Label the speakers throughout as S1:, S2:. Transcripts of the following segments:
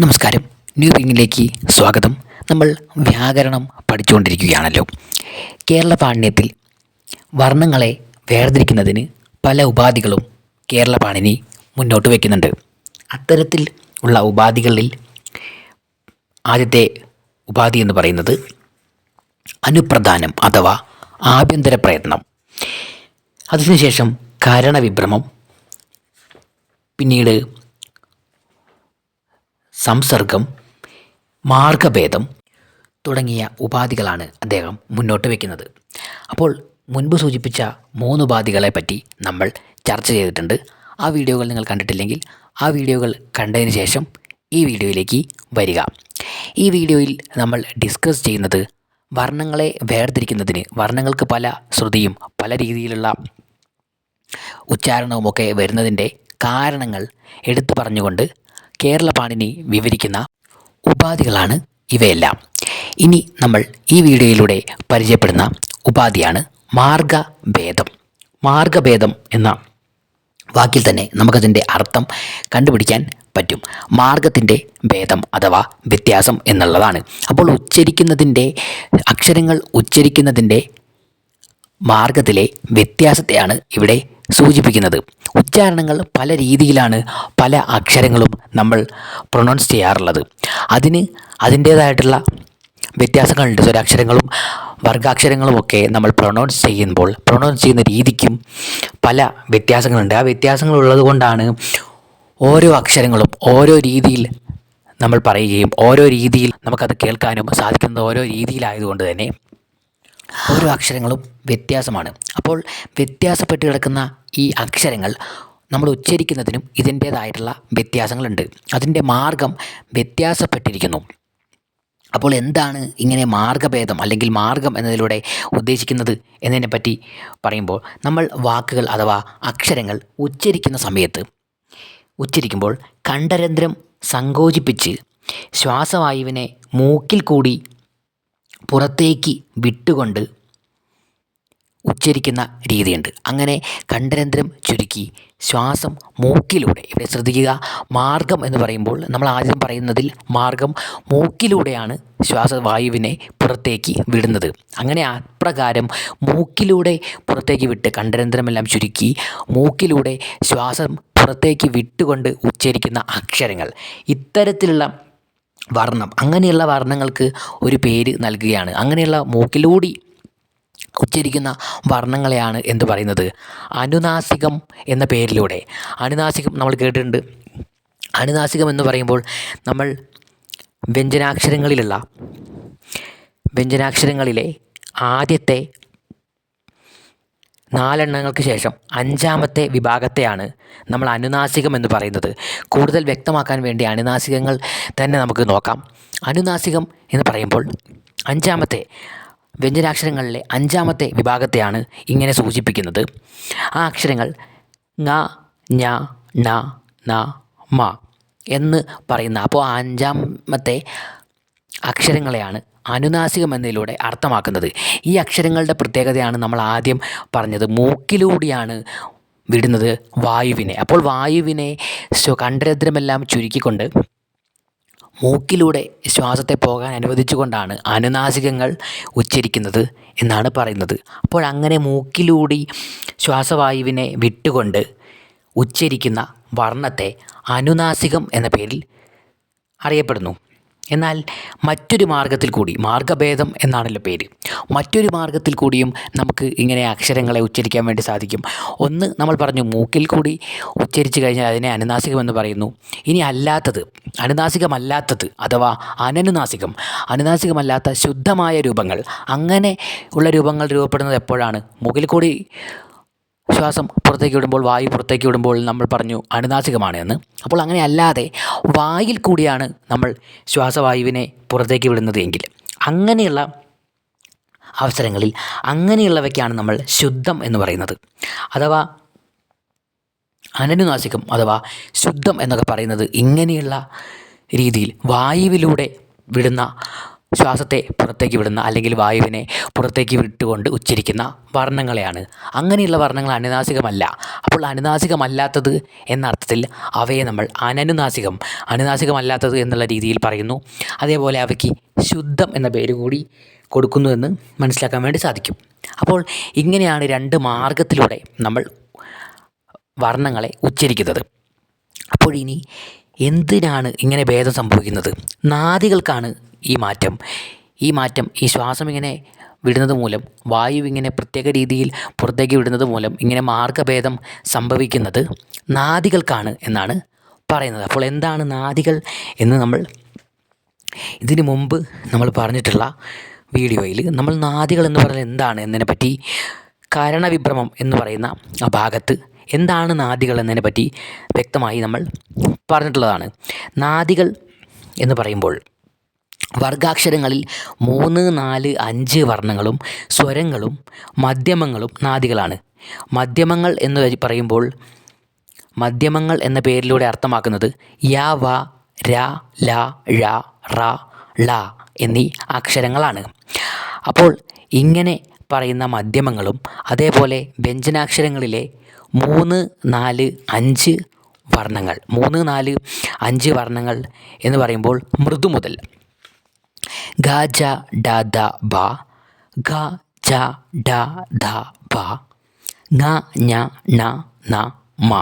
S1: നമസ്കാരം. ന്യൂ വിങ്ങിലേക്ക് സ്വാഗതം. നമ്മൾ വ്യാകരണം പഠിച്ചുകൊണ്ടിരിക്കുകയാണല്ലോ. കേരള പാണ്ഡ്യത്തിൽ വർണങ്ങളെ വേർതിരിക്കുന്നതിന് പല ഉപാധികളും കേരള പാണിനി മുന്നോട്ട് വയ്ക്കുന്നുണ്ട് അത്തരത്തിൽ ഉള്ള ഉപാധികളിൽ ആദ്യത്തെ ഉപാധി എന്ന് പറയുന്നത് അനുപ്രധാനം അഥവാ ആഭ്യന്തര പ്രയത്നം. അതിനുശേഷം കാരണവിഭ്രമം പിന്നീട് സംസർഗം മാർഗഭേദം തുടങ്ങിയ ഉപാധികളാണ് അദ്ദേഹം മുന്നോട്ട് വയ്ക്കുന്നത് അപ്പോൾ മുൻപ് സൂചിപ്പിച്ച മൂന്ന് ഉപാധികളെ പറ്റി നമ്മൾ ചർച്ച ചെയ്തിട്ടുണ്ട്. ആ വീഡിയോകൾ നിങ്ങൾ കണ്ടിട്ടില്ലെങ്കിൽ ആ വീഡിയോകൾ കണ്ടതിന് ശേഷം ഈ വീഡിയോയിലേക്ക് വരിക. ഈ വീഡിയോയിൽ നമ്മൾ ഡിസ്കസ് ചെയ്യുന്നത് വർണങ്ങളെ വേർതിരിക്കുന്നതിന് വർണങ്ങൾക്ക് പല ശ്രുതിയും പല രീതിയിലുള്ള ഉച്ചാരണവുമൊക്കെ വരുന്നതിന്റെ കാരണങ്ങൾ എടുത്തു പറഞ്ഞുകൊണ്ട് കേരള പാണിനി വിവരിക്കുന്ന ഉപാധികളാണ് ഇവയെല്ലാം. ഇനി നമ്മൾ ഈ വീഡിയോയിലൂടെ പരിചയപ്പെടുന്ന ഉപാധിയാണ് മാർഗഭേദം. മാർഗഭേദം എന്ന വാക്കിൽ തന്നെ നമുക്കതിന്റെ അർത്ഥം കണ്ടുപിടിക്കാൻ പറ്റും. മാർഗത്തിന്റെ ഭേദം അഥവാ വ്യത്യാസം എന്നുള്ളതാണ്. അപ്പോൾ ഉച്ചരിക്കുന്നതിന്റെ അക്ഷരങ്ങൾ ഉച്ചരിക്കുന്നതിന്റെ മാർഗത്തിലെ വ്യത്യാസത്തെയാണ് ഇവിടെ സൂചിപ്പിക്കുന്നത്. ഉച്ചാരണങ്ങൾ പല രീതിയിലാണ് പല അക്ഷരങ്ങളും നമ്മൾ പ്രൊനൗൺസ് ചെയ്യാറുള്ളത്. അതിന് അതിന്റേതായിട്ടുള്ള വ്യത്യാസങ്ങളുണ്ട്. സ്വരാക്ഷരങ്ങളും വർഗാക്ഷരങ്ങളും ഒക്കെ നമ്മൾ പ്രൊനൗൺസ് ചെയ്യുമ്പോൾ പ്രൊനൗൺസ് ചെയ്യുന്ന രീതിക്കും പല വ്യത്യാസങ്ങളുണ്ട്. ആ വ്യത്യാസങ്ങളുള്ളത് കൊണ്ടാണ് ഓരോ അക്ഷരങ്ങളും ഓരോ രീതിയിൽ നമ്മൾ പറയുകയും ഓരോ രീതിയിൽ നമുക്കത് കേൾക്കാനും സാധിക്കുന്നത് ഓരോ രീതിയിലായതുകൊണ്ട് തന്നെ. ഓരോ അക്ഷരങ്ങളും വ്യത്യാസമാണ്. അപ്പോൾ വ്യത്യാസപ്പെട്ട് കിടക്കുന്ന ഈ അക്ഷരങ്ങൾ നമ്മൾ ഉച്ചരിക്കുന്നതിനും ഇതിന്റേതായിട്ടുള്ള വ്യത്യാസങ്ങളുണ്ട്. അതിന്റെ മാർഗം വ്യത്യാസപ്പെട്ടിരിക്കുന്നു. അപ്പോൾ എന്താണ് ഇങ്ങനെ മാർഗഭേദം അല്ലെങ്കിൽ മാർഗം എന്നതിലൂടെ ഉദ്ദേശിക്കുന്നത് എന്നതിനെപ്പറ്റി പറയുമ്പോൾ നമ്മൾ വാക്കുകൾ അഥവാ അക്ഷരങ്ങൾ ഉച്ചരിക്കുന്ന സമയത്ത് ഉച്ചരിക്കുമ്പോൾ കണ്ഠരന്ധ്രം സങ്കോചിപ്പിച്ച് ശ്വാസവായുവിനെ മൂക്കിൽ കൂടി പുറത്തേക്ക് വിട്ടുകൊണ്ട് ഉച്ചരിക്കുന്ന രീതിയുണ്ട്. അങ്ങനെ കണ്ഠരന്ധ്രം ചുരുക്കി ശ്വാസം മൂക്കിലൂടെ ഇവിടെ ശ്രദ്ധിക്കുക മാർഗം എന്ന് പറയുമ്പോൾ നമ്മൾ ആദ്യം പറയുന്നതിൽ മാർഗം മൂക്കിലൂടെയാണ് ശ്വാസവായുവിനെ പുറത്തേക്ക് വിടുന്നത്. അങ്ങനെ അപ്രകാരം മൂക്കിലൂടെ പുറത്തേക്ക് വിട്ട് കണ്ഠരന്ധ്രമെല്ലാം ചുരുക്കി മൂക്കിലൂടെ ശ്വാസം പുറത്തേക്ക് വിട്ടുകൊണ്ട് ഉച്ചരിക്കുന്ന അക്ഷരങ്ങൾ. ഇത്തരത്തിലുള്ള വർണം അങ്ങനെയുള്ള വർണങ്ങൾക്ക് ഒരു പേര് നൽകുകയാണ്. അങ്ങനെയുള്ള മൂക്കിലൂടി ഉച്ചരിക്കുന്ന വർണങ്ങളെയാണ് എന്ത് പറയുന്നത്? അനുനാസികം എന്ന പേരിലൂടെ. അനുനാസികം നമ്മൾ കേട്ടിട്ടുണ്ട്. അനുനാസികം എന്ന് പറയുമ്പോൾ നമ്മൾ വ്യഞ്ജനാക്ഷരങ്ങളിലുള്ള വ്യഞ്ജനാക്ഷരങ്ങളിലെ ആദ്യത്തെ നാലെണ്ണങ്ങൾക്ക് ശേഷം അഞ്ചാമത്തെ വിഭാഗത്തെയാണ് നമ്മൾ അനുനാസികം എന്ന് പറയുന്നത്. കൂടുതൽ വ്യക്തമാക്കാൻ വേണ്ടി അനുനാസികങ്ങൾ തന്നെ നമുക്ക് നോക്കാം. അനുനാസികം എന്ന് പറയുമ്പോൾ അഞ്ചാമത്തെ വ്യഞ്ജനാക്ഷരങ്ങളിലെ അഞ്ചാമത്തെ വിഭാഗത്തെയാണ് ഇങ്ങനെ സൂചിപ്പിക്കുന്നത്. ആ അക്ഷരങ്ങൾ ങ ഞ ണ ന മ എന്ന് പറയുന്ന അപ്പോൾ അഞ്ചാമത്തെ അക്ഷരങ്ങളെയാണ് അനുനാസികം എന്നതിലൂടെ അർത്ഥമാക്കുന്നത്. ഈ അക്ഷരങ്ങളുടെ പ്രത്യേകതയാണ് നമ്മൾ ആദ്യം പറഞ്ഞത്. മൂക്കിലൂടെയാണ് വിടുന്നത് വായുവിനെ. അപ്പോൾ വായുവിനെ കണ്ടരദ്രമെല്ലാം ചുരുക്കിക്കൊണ്ട് മൂക്കിലൂടെ ശ്വാസത്തെ പോകാൻ അനുവദിച്ചുകൊണ്ടാണ് അനുനാസികങ്ങൾ ഉച്ചരിക്കുന്നത് എന്നാണ് പറയുന്നത്. അപ്പോൾ അങ്ങനെ മൂക്കിലൂടി ശ്വാസവായുവിനെ വിട്ടുകൊണ്ട് ഉച്ചരിക്കുന്ന വർണത്തെ അനുനാസികം എന്ന പേരിൽ അറിയപ്പെടുന്നു. എന്നാൽ മറ്റൊരു മാർഗത്തിൽ കൂടി മാർഗഭേദം എന്നാണല്ലോ പേര്. മറ്റൊരു മാർഗത്തിൽ കൂടിയും നമുക്ക് ഇങ്ങനെ അക്ഷരങ്ങളെ ഉച്ചരിക്കാൻ വേണ്ടി സാധിക്കും. ഒന്ന് നമ്മൾ പറഞ്ഞു മൂക്കിൽ കൂടി ഉച്ചരിച്ചു കഴിഞ്ഞാൽ അതിനെ അനുനാസികമെന്ന് പറയുന്നു. ഇനി അല്ലാത്തത് അനുനാസികമല്ലാത്തത് അഥവാ അനനുനാസികം. അനുനാസികമല്ലാത്ത ശുദ്ധമായ രൂപങ്ങൾ. അങ്ങനെ ഉള്ള രൂപങ്ങൾ രൂപപ്പെടുന്നത് എപ്പോഴാണ്? മൂക്കിൽ കൂടി ശ്വാസം പുറത്തേക്ക് വിടുമ്പോൾ വായു പുറത്തേക്ക് വിടുമ്പോൾ നമ്മൾ പറഞ്ഞു അനുനാസികമാണ് എന്ന്. അപ്പോൾ അങ്ങനെ അല്ലാതെ വായിൽ കൂടിയാണ് നമ്മൾ ശ്വാസവായുവിനെ പുറത്തേക്ക് വിടുന്നത് എങ്കിൽ. അങ്ങനെയുള്ള അവസരങ്ങളിൽ അങ്ങനെയുള്ളവയ്ക്കാണ് നമ്മൾ ശുദ്ധം എന്ന് പറയുന്നത്. അഥവാ അനനുനാസികം അഥവാ ശുദ്ധം എന്നൊക്കെ പറയുന്നത് ഇങ്ങനെയുള്ള രീതിയിൽ വായുവിലൂടെ വിടുന്ന ശ്വാസത്തെ പുറത്തേക്ക് വിടുന്ന അല്ലെങ്കിൽ വായുവിനെ പുറത്തേക്ക് വിട്ടുകൊണ്ട് ഉച്ചരിക്കുന്ന വർണങ്ങളെയാണ്. അങ്ങനെയുള്ള വർണങ്ങൾ അനുനാസികമല്ല. അപ്പോൾ അനുനാസികമല്ലാത്തത് എന്ന അർത്ഥത്തിൽ അവയെ നമ്മൾ അനനുനാസികം അനുനാസികമല്ലാത്തത് എന്നുള്ള രീതിയിൽ പറയുന്നു. അതേപോലെ അവയ്ക്ക് ശുദ്ധം എന്ന പേര് കൂടി കൊടുക്കുന്നുവെന്ന് മനസ്സിലാക്കാൻ വേണ്ടി സാധിക്കും. അപ്പോൾ ഇങ്ങനെയാണ് രണ്ട് മാർഗത്തിലൂടെ നമ്മൾ വർണങ്ങളെ ഉച്ചരിക്കുന്നത്. അപ്പോൾ ഇനി എന്തിനാണ് ഇങ്ങനെ ഭേദം സംഭവിക്കുന്നത്? നാദികൾക്കാണ് ഈ മാറ്റം. ഈ മാറ്റം ഈ ശ്വാസം ഇങ്ങനെ വിടുന്നത് മൂലം വായു ഇങ്ങനെ പ്രത്യേക രീതിയിൽ പുറത്തേക്ക് വിടുന്നത് മൂലം ഇങ്ങനെ മാർഗഭേദം സംഭവിക്കുന്നത് നാദികൾക്കാണ് എന്നാണ് പറയുന്നത്. അപ്പോൾ എന്താണ് നാദികൾ എന്ന് നമ്മൾ ഇതിനു മുമ്പ് നമ്മൾ പറഞ്ഞിട്ടുള്ള വീഡിയോയിൽ നമ്മൾ നാദികൾ എന്ന് പറഞ്ഞാൽ എന്താണ് എന്നതിനെപ്പറ്റി കാരണവിഭ്രമം എന്ന് പറയുന്ന ആ ഭാഗത്ത് എന്താണ് നാദികൾ എന്നതിനെ പറ്റി വ്യക്തമായി നമ്മൾ പറഞ്ഞിട്ടുള്ളതാണ്. നാദികൾ എന്ന് പറയുമ്പോൾ വർഗാക്ഷരങ്ങളിൽ മൂന്ന് നാല് അഞ്ച് വർണങ്ങളും സ്വരങ്ങളും മധ്യമങ്ങളും നാദികളാണ്. മധ്യമങ്ങൾ എന്ന് പറയുമ്പോൾ മധ്യമങ്ങൾ എന്ന പേരിലൂടെ അർത്ഥമാക്കുന്നത് യാ വ ര ല ഴ റ ള എന്നീ അക്ഷരങ്ങളാണ്. അപ്പോൾ ഇങ്ങനെ പറയുന്ന മധ്യമങ്ങളും അതേപോലെ വ്യഞ്ജനാക്ഷരങ്ങളിലെ മൂന്ന് നാല് അഞ്ച് വർണങ്ങൾ. മൂന്ന് നാല് അഞ്ച് വർണങ്ങൾ എന്ന് പറയുമ്പോൾ മൃദു മുതൽ. ഗ ജ ഡ ദ ബ ഗ ജ ഡ ദ ബ ങ ഞ ണ ന മ.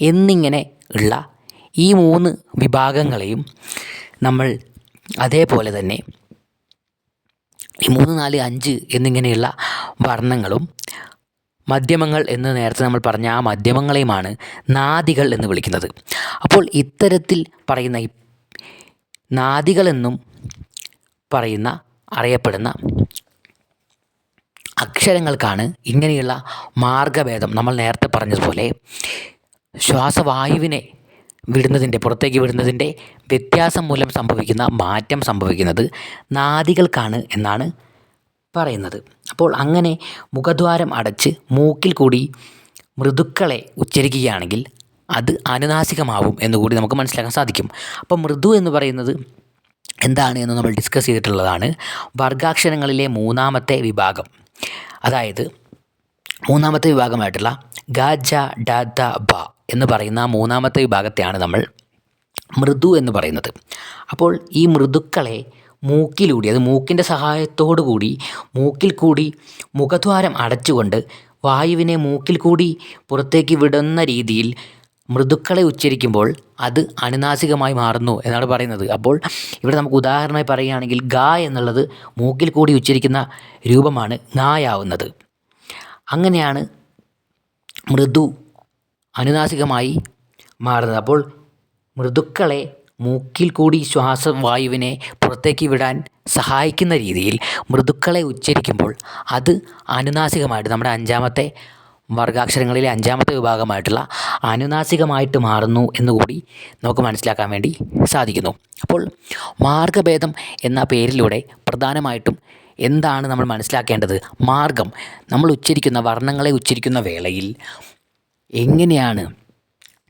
S1: എന്നിങ്ങനെ ഉള്ള ഈ മൂന്ന് വിഭാഗങ്ങളെയും നമ്മൾ അതേപോലെ തന്നെ ഈ മൂന്ന് നാല് അഞ്ച് എന്നിങ്ങനെയുള്ള വർണങ്ങളും മധ്യമങ്ങൾ എന്ന് നേരത്തെ നമ്മൾ പറഞ്ഞ ആ മധ്യമങ്ങളെയുമാണ് നാദികൾ എന്ന് വിളിക്കുന്നത്. അപ്പോൾ ഇത്തരത്തിൽ പറയുന്ന നാദികളെന്നും പറയുന്ന അറിയപ്പെടുന്ന അക്ഷരങ്ങൾക്കാണ് ഇങ്ങനെയുള്ള മാർഗഭേദം നമ്മൾ നേരത്തെ പറഞ്ഞതുപോലെ ശ്വാസവായുവിനെ വിടുന്നതിന്റെ പുറത്തേക്ക് വിടുന്നതിന്റെ വ്യത്യാസം മൂലം സംഭവിക്കുന്ന മാറ്റം സംഭവിക്കുന്നത് നാദികൾക്കാണ് എന്നാണ് പറയുന്നത്. അപ്പോൾ അങ്ങനെ മുഖദ്വാരം അടച്ച് മൂക്കിൽ കൂടി മൃദുക്കളെ ഉച്ചരിക്കുകയാണെങ്കിൽ അത് അനുനാസികമാവും എന്നുകൂടി നമുക്ക് മനസ്സിലാക്കാൻ സാധിക്കും. അപ്പം മൃദു എന്ന് പറയുന്നത് എന്താണ് എന്ന് നമ്മൾ ഡിസ്കസ് ചെയ്തിട്ടുള്ളതാണ്. വർഗാക്ഷരങ്ങളിലെ മൂന്നാമത്തെ വിഭാഗം. അതായത് മൂന്നാമത്തെ വിഭാഗമായിട്ടുള്ള ഗ ജ ഡ ദ ബ എന്ന് പറയുന്ന മൂന്നാമത്തെ വിഭാഗത്തെയാണ് നമ്മൾ മൃദു എന്ന് പറയുന്നത്. അപ്പോൾ ഈ മൃദുക്കളെ മൂക്കിലൂടി അത് മൂക്കിന്റെ സഹായത്തോടു കൂടി മൂക്കിൽ കൂടി മുഖദ്വാരം അടച്ചുകൊണ്ട് വായുവിനെ മൂക്കിൽ കൂടി പുറത്തേക്ക് വിടുന്ന രീതിയിൽ മൃദുക്കളെ ഉച്ചരിക്കുമ്പോൾ അത് അനുനാസികമായി മാറുന്നു എന്നാണ് പറയുന്നത്. അപ്പോൾ ഇവിടെ നമുക്ക് ഉദാഹരണമായി പറയുകയാണെങ്കിൽ ഗ എന്നുള്ളത് മൂക്കിൽ കൂടി ഉച്ചരിക്കുന്ന രൂപമാണ് നായാവുന്നത്. അങ്ങനെയാണ് മൃദു അനുനാസികമായി മാറുന്നത്. അപ്പോൾ മൃദുക്കളെ മൂക്കിൽ കൂടി ശ്വാസവായുവിനെ പുറത്തേക്ക് വിടാൻ സഹായിക്കുന്ന രീതിയിൽ മൃദുക്കളെ ഉച്ചരിക്കുമ്പോൾ അത് അനുനാസികമായിട്ട് നമ്മുടെ അഞ്ചാമത്തെ വർഗാക്ഷരങ്ങളിലെ അഞ്ചാമത്തെ വിഭാഗമായിട്ടുള്ള അനുനാസികമായിട്ട് മാറുന്നു എന്നുകൂടി നമുക്ക് മനസ്സിലാക്കാൻ വേണ്ടി സാധിക്കുന്നു. അപ്പോൾ മാർഗഭേദം എന്ന പേരിലൂടെ പ്രധാനമായിട്ടും എന്താണ് നമ്മൾ മനസ്സിലാക്കേണ്ടത്? മാർഗം നമ്മൾ ഉച്ചരിക്കുന്ന വർണങ്ങളെ ഉച്ചരിക്കുന്ന വേളയിൽ എങ്ങനെയാണ്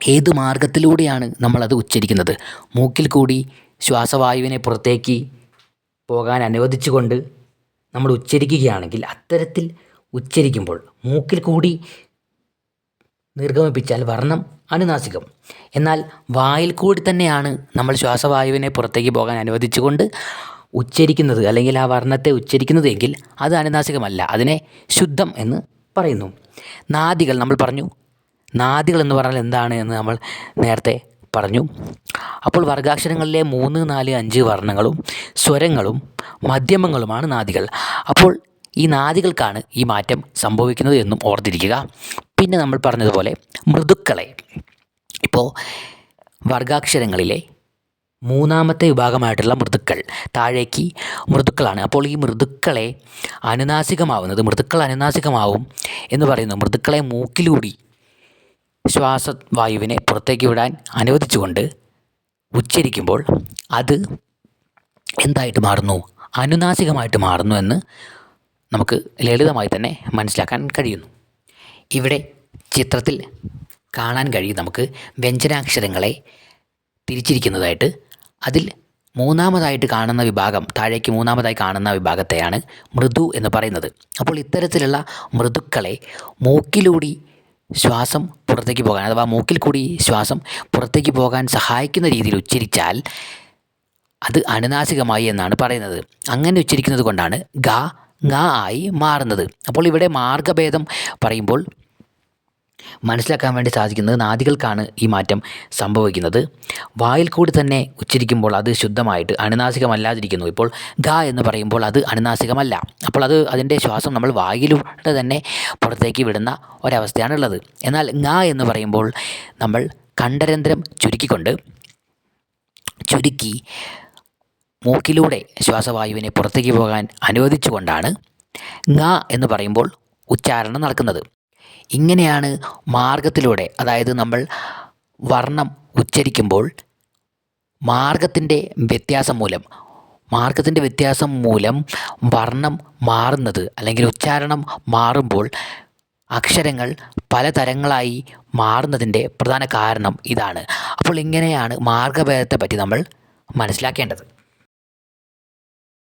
S1: ഏത് മാർഗത്തിലൂടെയാണ് നമ്മളത് ഉച്ചരിക്കുന്നത്? മൂക്കിൽ കൂടി ശ്വാസവായുവിനെ പുറത്തേക്ക് പോകാൻ അനുവദിച്ചുകൊണ്ട് നമ്മൾ ഉച്ചരിക്കുകയാണെങ്കിൽ അത്തരത്തിൽ ഉച്ചരിക്കുമ്പോൾ മൂക്കിൽ കൂടി നിർഗമിപ്പിച്ചാൽ വർണം അനുനാസികം. എന്നാൽ വായിൽ കൂടി തന്നെയാണ് നമ്മൾ ശ്വാസവായുവിനെ പുറത്തേക്ക് പോകാൻ അനുവദിച്ചുകൊണ്ട് ഉച്ചരിക്കുന്നത് അല്ലെങ്കിൽ ആ വർണത്തെ ഉച്ചരിക്കുന്നതെങ്കിൽ അത് അനുനാസികമല്ല അതിനെ ശുദ്ധം എന്ന് പറയുന്നു. നാദികൾ നമ്മൾ പറഞ്ഞു നാദികൾ എന്ന് പറഞ്ഞാൽ എന്താണ് എന്ന് നമ്മൾ നേരത്തെ പറഞ്ഞു. അപ്പോൾ വർഗാക്ഷരങ്ങളിലെ മൂന്ന് നാല് അഞ്ച് വർണങ്ങളും സ്വരങ്ങളും മധ്യമങ്ങളുമാണ് നാദികൾ. അപ്പോൾ ഈ നാദികൾക്കാണ് ഈ മാറ്റം സംഭവിക്കുന്നത് എന്നും ഓർത്തിരിക്കുക. പിന്നെ നമ്മൾ പറഞ്ഞതുപോലെ മൃദുക്കളെ. ഇപ്പോൾ വർഗാക്ഷരങ്ങളിലെ മൂന്നാമത്തെ വിഭാഗമായിട്ടുള്ള മൃദുക്കൾ താഴേക്ക് മൃദുക്കളാണ്. അപ്പോൾ ഈ മൃദുക്കളെ അനുനാസികമാവുന്നത് മൃദുക്കൾ അനുനാസികമാവും എന്ന് പറയുന്നു. മൃദുക്കളെ മൂക്കിലൂടി ശ്വാസവായുവിനെ പുറത്തേക്ക് വിടാൻ അനുവദിച്ചുകൊണ്ട് ഉച്ചരിക്കുമ്പോൾ അത് എന്തായിട്ട് മാറുന്നു? അനുനാസികമായിട്ട് മാറുന്നു എന്ന് നമുക്ക് ലളിതമായി തന്നെ മനസ്സിലാക്കാൻ കഴിയുന്നു. ഇവിടെ ചിത്രത്തിൽ കാണാൻ കഴിയും നമുക്ക് വ്യഞ്ജനാക്ഷരങ്ങളെ തിരിച്ചിരിക്കുന്നതായിട്ട്. അതിൽ മൂന്നാമതായിട്ട് കാണുന്ന വിഭാഗം താഴേക്ക് മൂന്നാമതായി കാണുന്ന വിഭാഗത്തെയാണ് മൃദു എന്ന് പറയുന്നത്. അപ്പോൾ ഇത്തരത്തിലുള്ള മൃദുക്കളെ മൂക്കിലൂടി ശ്വാസം പുറത്തേക്ക് പോകാൻ അഥവാ മൂക്കിൽ കൂടി ശ്വാസം പുറത്തേക്ക് പോകാൻ സഹായിക്കുന്ന രീതിയിൽ ഉച്ചരിച്ചാൽ അത് അനുനാസികമായി എന്നാണ് പറയുന്നത്. അങ്ങനെ ഉച്ചരിക്കുന്നത് കൊണ്ടാണ് ഗ ഗ ആയി മാറുന്നത്. അപ്പോൾ ഇവിടെ മാർഗഭേദം പറയുമ്പോൾ മനസ്സിലാക്കാൻ വേണ്ടി സാധിക്കുന്നത് നാദികൾക്കാണ് ഈ മാറ്റം സംഭവിക്കുന്നത്. വായിൽ കൂടി തന്നെ ഉച്ചരിക്കുമ്പോൾ അത് ശുദ്ധമായിട്ട് അനുനാസികമല്ലാതിരിക്കുന്നു ഇപ്പോൾ ഗ എന്ന് പറയുമ്പോൾ അത് അനുനാസികമല്ല അപ്പോൾ അത് അതിന്റെ ശ്വാസം നമ്മൾ വായിലൂടെ തന്നെ പുറത്തേക്ക് വിടുന്ന ഒരവസ്ഥയാണുള്ളത്. എന്നാൽ ങ എന്ന് പറയുമ്പോൾ നമ്മൾ കണ്ടരന്ധ്രം ചുരുക്കിക്കൊണ്ട് ചുരുക്കി മൂക്കിലൂടെ ശ്വാസവായുവിനെ പുറത്തേക്ക് പോകാൻ അനുവദിച്ചുകൊണ്ടാണ് ങ എന്ന് പറയുമ്പോൾ ഉച്ചാരണം നടക്കുന്നത്. ഇങ്ങനെയാണ് മാർഗത്തിലൂടെ അതായത് നമ്മൾ വർണം ഉച്ചരിക്കുമ്പോൾ മാർഗത്തിന്റെ വ്യത്യാസം മൂലം മാർഗത്തിന്റെ വ്യത്യാസം മൂലം വർണം മാറുന്നത് അല്ലെങ്കിൽ ഉച്ചാരണം മാറുമ്പോൾ അക്ഷരങ്ങൾ പലതരങ്ങളായി മാറുന്നതിന്റെ പ്രധാന കാരണം ഇതാണ്. അപ്പോൾ ഇങ്ങനെയാണ് മാർഗഭേദത്തെ പറ്റി നമ്മൾ മനസ്സിലാക്കേണ്ടത്.